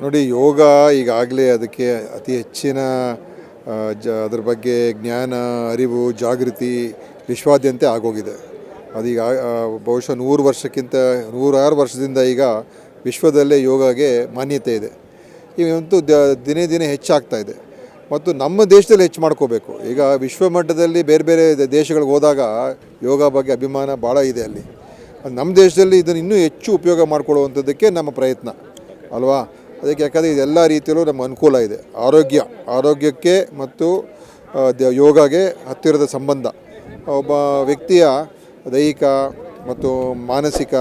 ನೋಡಿ, ಯೋಗ ಈಗಾಗಲೇ ಅದಕ್ಕೆ ಅತಿ ಹೆಚ್ಚಿನ ಜ, ಅದ್ರ ಬಗ್ಗೆ ಜ್ಞಾನ, ಅರಿವು, ಜಾಗೃತಿ ವಿಶ್ವಾದ್ಯಂತ ಆಗೋಗಿದೆ. ಅದೀಗ ಬಹುಶಃ ನೂರು ವರ್ಷಕ್ಕಿಂತ, ನೂರಾರು ವರ್ಷದಿಂದ ಈಗ ವಿಶ್ವದಲ್ಲೇ ಯೋಗಗೆ ಮಾನ್ಯತೆ ಇದೆ. ಇವಂತೂ ದ, ದಿನೇ ದಿನೇ ಹೆಚ್ಚಾಗ್ತಾ ಇದೆ. ಮತ್ತು ನಮ್ಮ ದೇಶದಲ್ಲಿ ಹೆಚ್ಚು ಮಾಡ್ಕೋಬೇಕು. ಈಗ ವಿಶ್ವ ಮಟ್ಟದಲ್ಲಿ ಬೇರೆ ಬೇರೆ ದೇಶಗಳಿಗೆ ಹೋದಾಗ ಯೋಗ ಬಗ್ಗೆ ಅಭಿಮಾನ ಭಾಳ ಇದೆ ಅಲ್ಲಿ. ನಮ್ಮ ದೇಶದಲ್ಲಿ ಇದನ್ನು ಇನ್ನೂ ಹೆಚ್ಚು ಉಪಯೋಗ ಮಾಡ್ಕೊಳ್ಳುವಂಥದ್ದಕ್ಕೆ ನಮ್ಮ ಪ್ರಯತ್ನ. ಅಲ್ವಾ? ಅದಕ್ಕೆ ಯಾಕಂದರೆ ಇದೆಲ್ಲ ರೀತಿಯಲ್ಲೂ ನಮ್ಮ ಅನುಕೂಲ ಇದೆ. ಆರೋಗ್ಯ, ಆರೋಗ್ಯಕ್ಕೆ ಮತ್ತು ಯೋಗಗೆ ಹತ್ತಿರದ ಸಂಬಂಧ. ಒಬ್ಬ ವ್ಯಕ್ತಿಯ ದೈಹಿಕ ಮತ್ತು ಮಾನಸಿಕ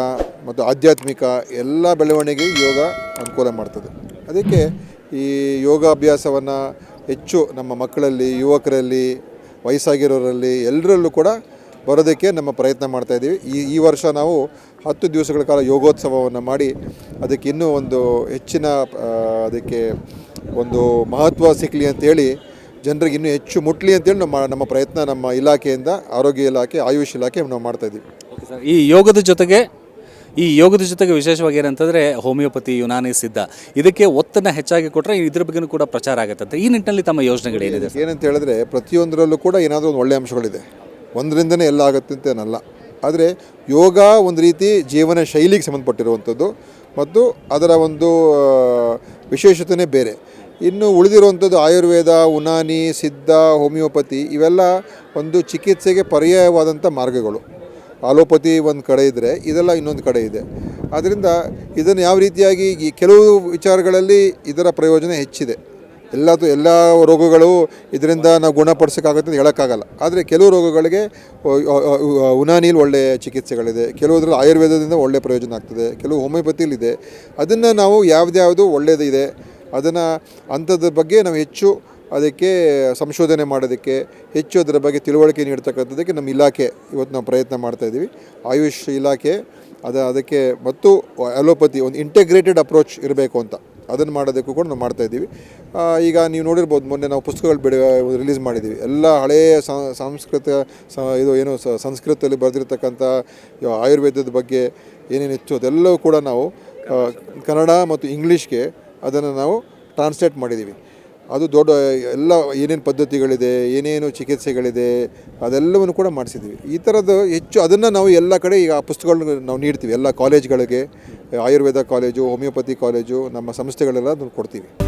ಮತ್ತು ಆಧ್ಯಾತ್ಮಿಕ ಎಲ್ಲ ಬೆಳವಣಿಗೆ ಯೋಗ ಅನುಕೂಲ ಮಾಡ್ತದೆ. ಅದಕ್ಕೆ ಈ ಯೋಗಾಭ್ಯಾಸವನ್ನು ಹೆಚ್ಚು ನಮ್ಮ ಮಕ್ಕಳಲ್ಲಿ, ಯುವಕರಲ್ಲಿ, ವಯಸ್ಸಾಗಿರೋರಲ್ಲಿ ಎಲ್ಲರಲ್ಲೂ ಕೂಡ ಬರೋದಕ್ಕೆ ನಮ್ಮ ಪ್ರಯತ್ನ ಮಾಡ್ತಾ ಇದ್ದೀವಿ. ಈ ಈ ವರ್ಷ ನಾವು ಹತ್ತು ದಿವಸಗಳ ಕಾಲ ಯೋಗೋತ್ಸವವನ್ನು ಮಾಡಿ ಅದಕ್ಕೆ ಇನ್ನೂ ಒಂದು ಹೆಚ್ಚಿನ ಅದಕ್ಕೆ ಒಂದು ಮಹತ್ವ ಸಿಗಲಿ ಅಂತೇಳಿ ಜನರಿಗೆ ಇನ್ನೂ ಹೆಚ್ಚು ಮುಟ್ಲಿ ಅಂತೇಳಿ ನಮ್ಮ ನಮ್ಮ ಪ್ರಯತ್ನ ನಮ್ಮ ಇಲಾಖೆಯಿಂದ ಆರೋಗ್ಯ ಇಲಾಖೆ ಆಯುಷ್ ಇಲಾಖೆ ನಾವು ಮಾಡ್ತಾ ಇದ್ದೀವಿ. ಓಕೆ ಸರ್ ಈ ಯೋಗದ ಜೊತೆಗೆ ಈ ಯೋಗದ ಜೊತೆಗೆ ವಿಶೇಷವಾಗಿ ಏನಂತಂದರೆ ಹೋಮಿಯೋಪತಿ ಯುನಾನಿ ಸಿದ್ಧ ಇದಕ್ಕೆ ಒತ್ತನ್ನು ಹೆಚ್ಚಾಗಿ ಕೊಟ್ಟರೆ ಇದ್ರ ಬಗ್ಗೆನೂ ಕೂಡ ಪ್ರಚಾರ ಆಗುತ್ತಂತೆ. ಈ ನಿಟ್ಟಿನಲ್ಲಿ ತಮ್ಮ ಯೋಜನೆಗಳೇನಿದೆ ಏನಂತ ಹೇಳಿದ್ರೆ ಪ್ರತಿಯೊಂದರಲ್ಲೂ ಕೂಡ ಏನಾದರೂ ಒಂದು ಒಳ್ಳೆಯ ಅಂಶಗಳಿದೆ. ಒಂದರಿಂದನೇ ಎಲ್ಲ ಆಗುತ್ತೆ ಅಂತ ಏನಲ್ಲ. ಆದರೆ ಯೋಗ ಒಂದು ರೀತಿ ಜೀವನ ಶೈಲಿಗೆ ಸಂಬಂಧಪಟ್ಟಿರುವಂಥದ್ದು ಮತ್ತು ಅದರ ಒಂದು ವಿಶೇಷತೆಯೇ ಬೇರೆ. ಇನ್ನು ಉಳಿದಿರುವಂಥದ್ದು ಆಯುರ್ವೇದ, ಉನಾನಿ, ಸಿದ್ಧ, ಹೋಮಿಯೋಪತಿ ಇವೆಲ್ಲ ಒಂದು ಚಿಕಿತ್ಸೆಗೆ ಪರ್ಯಾಯವಾದಂಥ ಮಾರ್ಗಗಳು. ಆಲೋಪತಿ ಒಂದು ಕಡೆ ಇದ್ದರೆ ಇದೆಲ್ಲ ಇನ್ನೊಂದು ಕಡೆ ಇದೆ. ಆದ್ದರಿಂದ ಇದನ್ನು ಯಾವ ರೀತಿಯಾಗಿ ಈ ಕೆಲವು ವಿಚಾರಗಳಲ್ಲಿ ಇದರ ಪ್ರಯೋಜನ ಹೆಚ್ಚಿದೆ. ಎಲ್ಲದು ಎಲ್ಲ ರೋಗಗಳು ಇದರಿಂದ ನಾವು ಗುಣಪಡಿಸೋಕ್ಕಾಗುತ್ತೆ ಅಂತ ಹೇಳೋಕ್ಕಾಗಲ್ಲ. ಆದರೆ ಕೆಲವು ರೋಗಗಳಿಗೆ ಉನಾನಿಲ್ ಒಳ್ಳೆಯ ಚಿಕಿತ್ಸೆಗಳಿದೆ. ಕೆಲವುದ್ರಲ್ಲಿ ಆಯುರ್ವೇದದಿಂದ ಒಳ್ಳೆಯ ಪ್ರಯೋಜನ ಆಗ್ತದೆ. ಕೆಲವು ಹೋಮಿಯೋಪತಿಲಿದೆ. ಅದನ್ನು ನಾವು ಯಾವ್ದ್ಯಾವುದು ಒಳ್ಳೆಯದಿದೆ ಅದನ್ನು ಅಂಥದ್ರ ಬಗ್ಗೆ ನಾವು ಹೆಚ್ಚು ಅದಕ್ಕೆ ಸಂಶೋಧನೆ ಮಾಡೋದಕ್ಕೆ, ಹೆಚ್ಚು ಅದರ ಬಗ್ಗೆ ತಿಳುವಳಿಕೆ ನೀಡ್ತಕ್ಕಂಥದ್ದಕ್ಕೆ ನಮ್ಮ ಇಲಾಖೆ ಇವತ್ತು ನಾವು ಪ್ರಯತ್ನ ಮಾಡ್ತಾ ಇದ್ದೀವಿ. ಆಯುಷ್ ಇಲಾಖೆ ಅದ ಅದಕ್ಕೆ ಮತ್ತು ಅಲೋಪತಿ ಒಂದು ಇಂಟಿಗ್ರೇಟೆಡ್ ಅಪ್ರೋಚ್ ಇರಬೇಕು ಅಂತ. ಅದನ್ನು ಮಾಡೋದಕ್ಕೂ ಕೂಡ ನಾವು ಮಾಡ್ತಾ ಇದ್ದೀವಿ. ಈಗ ನೀವು ನೋಡಿರ್ಬೋದು ಮೊನ್ನೆ ನಾವು ಪುಸ್ತಕಗಳು ಬಿಡ ರಿಲೀಸ್ ಮಾಡಿದ್ದೀವಿ. ಎಲ್ಲ ಹಳೆಯ ಸಾಂಸ್ಕೃತಿಕ ಇದು ಏನು ಸಂಸ್ಕೃತದಲ್ಲಿ ಬರೆದಿರ್ತಕ್ಕಂಥ ಆಯುರ್ವೇದದ ಬಗ್ಗೆ ಏನೇನಿತ್ತು ಅದೆಲ್ಲವೂ ಕೂಡ ನಾವು ಕನ್ನಡ ಮತ್ತು ಇಂಗ್ಲೀಷ್ಗೆ ಅದನ್ನು ನಾವು ಟ್ರಾನ್ಸ್ಲೇಟ್ ಮಾಡಿದ್ದೀವಿ. ಅದು ದೊಡ್ಡ, ಎಲ್ಲ ಏನೇನು ಪದ್ಧತಿಗಳಿದೆ, ಏನೇನು ಚಿಕಿತ್ಸೆಗಳಿದೆ, ಅದೆಲ್ಲವನ್ನು ಕೂಡ ಮಾಡಿಸಿದ್ದೀವಿ. ಈ ಥರದ್ದು ಹೆಚ್ಚು ಅದನ್ನು ನಾವು ಎಲ್ಲ ಕಡೆ ಈಗ ಆ ಪುಸ್ತಕಗಳನ್ನ ನಾವು ನೀಡ್ತೀವಿ. ಎಲ್ಲ ಕಾಲೇಜ್ಗಳಿಗೆ ಆಯುರ್ವೇದ ಕಾಲೇಜು ಹೋಮಿಯೋಪತಿ ಕಾಲೇಜು ನಮ್ಮ ಸಂಸ್ಥೆಗಳೆಲ್ಲ ಅದನ್ನು ಕೊಡ್ತೀವಿ.